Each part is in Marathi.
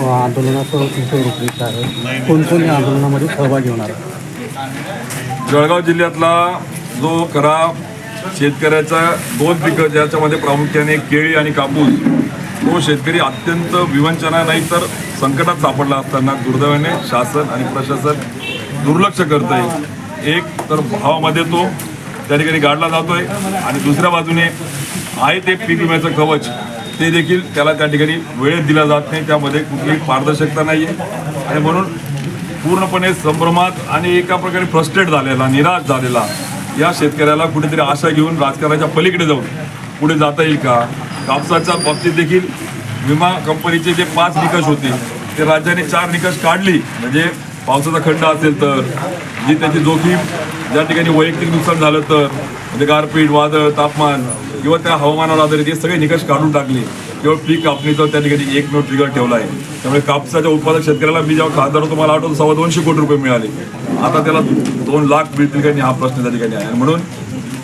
आंदोलनाचं आहे. या आंदोलनामध्ये सहभागी होणार आहे? जळगाव जिल्ह्यातला जो खरा शेतकऱ्याचा दोन पिकं ज्याच्यामध्ये प्रामुख्याने केळी आणि कापूस तो शेतकरी अत्यंत विवंचना नाही तर संकटात सापडला असताना दुर्दैवाने शासन आणि प्रशासन दुर्लक्ष करत आहे एक तर भावामध्ये तो त्या ठिकाणी गाडला जातोय आणि दुसऱ्या बाजूने आहे ते पीक विम्याचं कवच. ते देखील त्याला त्या ठिकाणी वेळेत दिला जात नाही. त्यामध्ये कुठलीही पारदर्शकता नाही आहे आणि म्हणून पूर्णपणे संभ्रमात आणि एका प्रकारे फ्रस्ट्रेट झालेला निराश झालेला या शेतकऱ्याला कुठेतरी आशा घेऊन राजकारणाच्या पलीकडे जाऊन पुढे जाता येईल का? कापसाच्या बाबतीत देखील विमा कंपनीचे जे पाच निकष होते ते राज्याने चार निकष काढली. म्हणजे पावसाचा खंड असेल तर जी त्याची जोखीम ज्या ठिकाणी वैयक्तिक नुकसान झालं तर म्हणजे गारपीट वादळ तापमान किंवा त्या हवामानावर आधारित हे सगळे निकष काढून टाकले. केवळ पीक कापणीचा त्या ठिकाणी एक नोट ट्रिगर ठेवला आहे त्यामुळे कापसाच्या उत्पादक शेतकऱ्याला मी जेव्हा खासदार होतो मला आठवतो सव्वा दोनशे कोटी रुपये मिळाले. आता त्याला दोन लाख मिळतील का हा प्रश्न त्या ठिकाणी आहे. म्हणून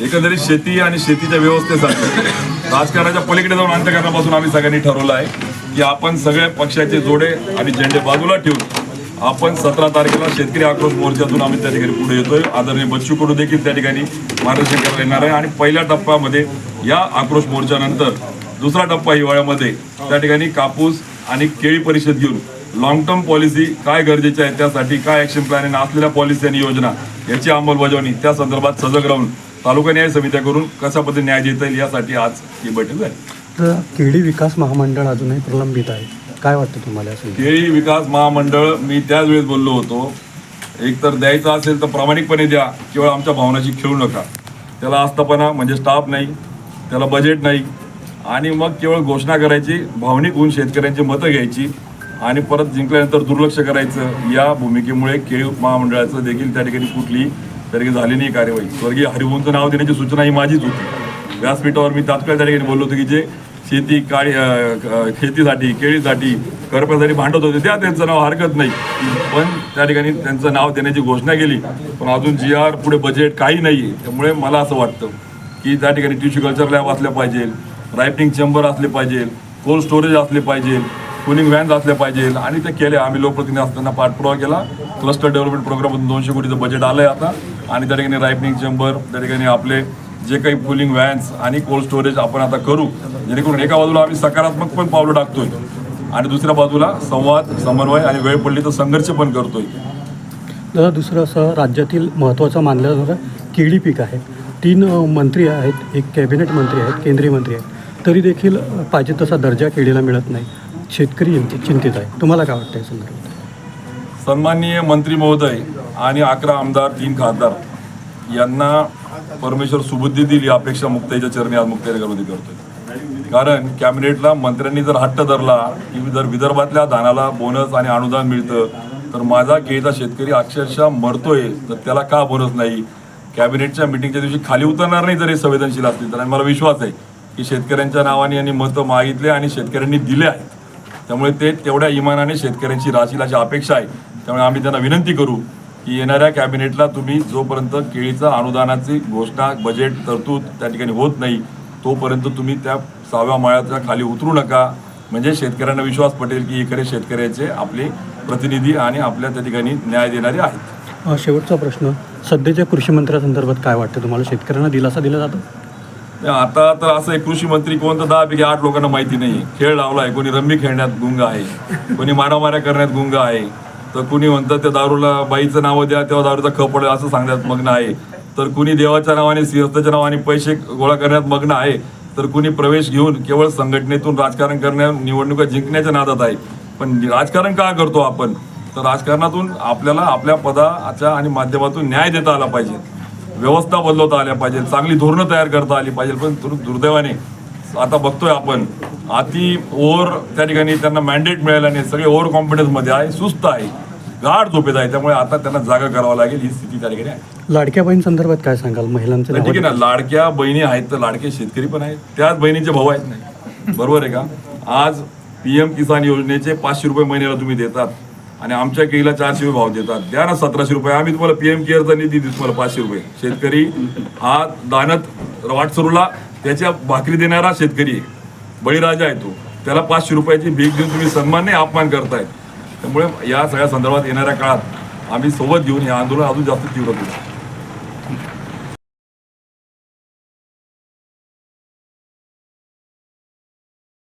एकंदरीत शेती आणि शेतीच्या व्यवस्थेसाठी राजकारणाच्या पलीकडे जाऊन अंत्यकरणापासून आम्ही सगळ्यांनी ठरवलं आहे की आपण सगळ्या पक्षाचे जोडे आणि झेंडे बाजूला ठेवून आपण सतरा तारखेला शेतकरी आक्रोश मोर्चातून आम्ही त्या ठिकाणी पुढे येतोय. आदरणीय बच्चू कडू देखील त्या ठिकाणी मार्गदर्शन करायला येणार आहे. आणि पहिल्या टप्प्यामध्ये या आक्रोश मोर्चानंतर दुसरा टप्पा हिवाळ्यामध्ये त्या ठिकाणी कापूस आणि केळी परिषद घेऊन लॉंग टर्म पॉलिसी काय गरजेची आहे त्यासाठी काय ऍक्शन प्लॅन आणि असलेल्या पॉलिसी आणि योजना याची अंमलबजावणी त्या संदर्भात सजग राहून तालुका न्याय समित्या करून कशा पद्धतीने न्याय देता येईल यासाठी आज ही बैठक झाली. तर केळी विकास महामंडळ अजूनही प्रलंबित आहे. काय वाटतं तुम्हाला केळी विकास महामंडळ मी त्याच वेळेस बोललो होतो एक तर द्यायचं असेल तर प्रामाणिकपणे द्या केवळ आमच्या भावनाशी खेळू नका. त्याला आस्थापना म्हणजे स्टाफ नाही त्याला बजेट नाही आणि मग केवळ घोषणा करायची भावनिक होऊन शेतकऱ्यांची मतं घ्यायची आणि परत जिंकल्यानंतर दुर्लक्ष करायचं या भूमिकेमुळे केळी महामंडळाचं देखील त्या ठिकाणी कुठली त्या ठिकाणी झाली नाही कार्यवाही. स्वर्गीय हरिभाऊंचं नाव देण्याची सूचना ही माझीच होती. व्यासपीठावर मी तात्काळ त्या ठिकाणी बोललो होतो की जे शेती काळी शेतीसाठी केळीसाठी करपासाठी भांडत होते. त्या त्यांचं नाव हरकत नाही. पण त्या ठिकाणी त्यांचं नाव देण्याची घोषणा केली. पण अजून जी आर पुढे बजेट काही नाही आहे त्यामुळे मला असं वाटतं की त्या ठिकाणी टिश्यू कल्चर लॅब असल्या पाहिजे रायटिंग चेंबर असले पाहिजे कोल्ड स्टोरेज असले पाहिजे कुलिंग व्हॅन्स असल्या पाहिजे. आणि ते केले आम्ही लोकप्रतिनिधी असताना पाठपुरावा केला. क्लस्टर डेव्हलपमेंट प्रोग्राममधून दोनशे कोटीचं बजेट आलं आहे आता. आणि त्या ठिकाणी रायटिंग चेंबर त्या ठिकाणी आपले जे काही कुलिंग व्हॅन्स आणि कोल्ड स्टोरेज आपण आता करू जेणेकरून एका बाजूला आम्ही सकारात्मक पण पावलं टाकतोय आणि दुसऱ्या बाजूला संवाद समन्वय आणि वेळ पडली तर संघर्ष पण करतोय. दादा दुसरं असं राज्यातील महत्त्वाचं मानलं जाणारं केळी पीक आहे. तीन मंत्री आहेत एक कॅबिनेट मंत्री आहेत केंद्रीय मंत्री आहेत. तरी देखील पाहिजे तसा दर्जा केळीला मिळत नाही. शेतकरी चिंतित आहे. तुम्हाला काय वाटतं या संदर्भात? सन्माननीय मंत्री महोदय आणि अकरा आमदार तीन खासदार यांना परमेश्वर सुबुद्धी दिली अपेक्षा मुक्ताईच्या चरणी आज मुक्ताई विरोधी करतोय कारण कॅबिनेटला मंत्र्यांनी जर हट्ट धरला की जर विदर्भातल्या धानाला बोनस आणि अनुदान मिळतं तर माझा केळीचा शेतकरी अक्षरशः मरतोय तर त्याला का बोनस नाही? कॅबिनेटच्या मिटिंगच्या दिवशी खाली उतरणार नाही जर हे संवेदनशील असतील तर आणि मला विश्वास आहे की शेतकऱ्यांच्या नावाने यांनी मतं मागितले आणि शेतकऱ्यांनी दिले आहेत. त्यामुळे ते तेवढ्या इमानाने शेतकऱ्यांची राशील अशी अपेक्षा आहे त्यामुळे आम्ही त्यांना विनंती करू येणाऱ्या कॅबिनेटला तुम्ही जोपर्यंत केळीचा अनुदानाची घोषणा बजेट तरतूद त्या ठिकाणी होत नाही तोपर्यंत तुम्ही त्या सहाव्या माळ्याच्या खाली उतरू नका. म्हणजे शेतकऱ्यांना विश्वास पटेल की इकडे शेतकऱ्याचे आपले प्रतिनिधी आणि आपल्या त्या ठिकाणी न्याय देणारे आहेत. शेवटचा प्रश्न. सध्याच्या कृषी मंत्र्यासंदर्भात काय वाटतं तुम्हाला? शेतकऱ्यांना दिलासा दिला जातो? आता तर असं आहे कृषी मंत्री कोण तर दहा पैकी आठ लोकांना माहिती नाही खेळ लावलाय कोणी रम्मी खेळण्यात गुंग आहे कोणी मारामाऱ्या करण्यात गुंग आहे. तर कुणी म्हणतात त्या दारूला बाईचं नाव द्या तेव्हा दारूचा खप पडेल असं सांगण्यात मग्न आहे. तर कुणी देवाच्या नावाने सिंहस्थाच्या नावाने पैसे गोळा करण्यात मग्न आहे तर कुणी प्रवेश घेऊन केवळ संघटनेतून राजकारण करण्या निवडणुका जिंकण्याच्या नादात आहे. पण राजकारण का करतो आपण? तर राजकारणातून आपल्याला आपल्या पदाच्या आणि माध्यमातून न्याय देता आला पाहिजे. व्यवस्था बदलवता आल्या पाहिजे चांगली धोरणं तयार करता आली पाहिजे पण दुर्दैवाने आता बघतोय आपण अति ओव्हर त्या ठिकाणी त्यांना मॅन्डेट मिळाल्याने सगळे ओव्हर कॉन्फिडन्समध्ये आहे सुस्त आहे. गाढ झोपेत आहे त्यामुळे आता त्यांना जागा करावं लागेल ही स्थिती त्या ठिकाणी आहे. लाडक्या बहीण संदर्भात काय सांगाल? महिलांचं तर ठीक आहे ना लाडक्या बहिणी आहेत तर लाडके शेतकरी पण आहेत त्याच बहिणीचे भाऊ आहेत. नाही बरोबर आहे का? आज पी एम किसान योजनेचे पाचशे रुपये महिन्याला तुम्ही देतात आणि आमच्या केळीला चारशे रुपये भाव देतात. द्या ना सतराशे रुपये. आम्ही तुम्हाला पी एम केअरचा निधी देऊ तुम्हाला पाचशे रुपये. शेतकरी हा दानत वाटसरूला त्याच्या भाकरी देणारा शेतकरी आहे. बळीराजा आहे तो. त्याला पाचशे रुपयाची भीक देऊन तुम्ही सन्मानने अपमान करताय. त्यामुळे या सगळ्या संदर्भात येणाऱ्या काळात आम्ही सोबत घेऊन हे आंदोलन अजून जास्त तीव्र करू.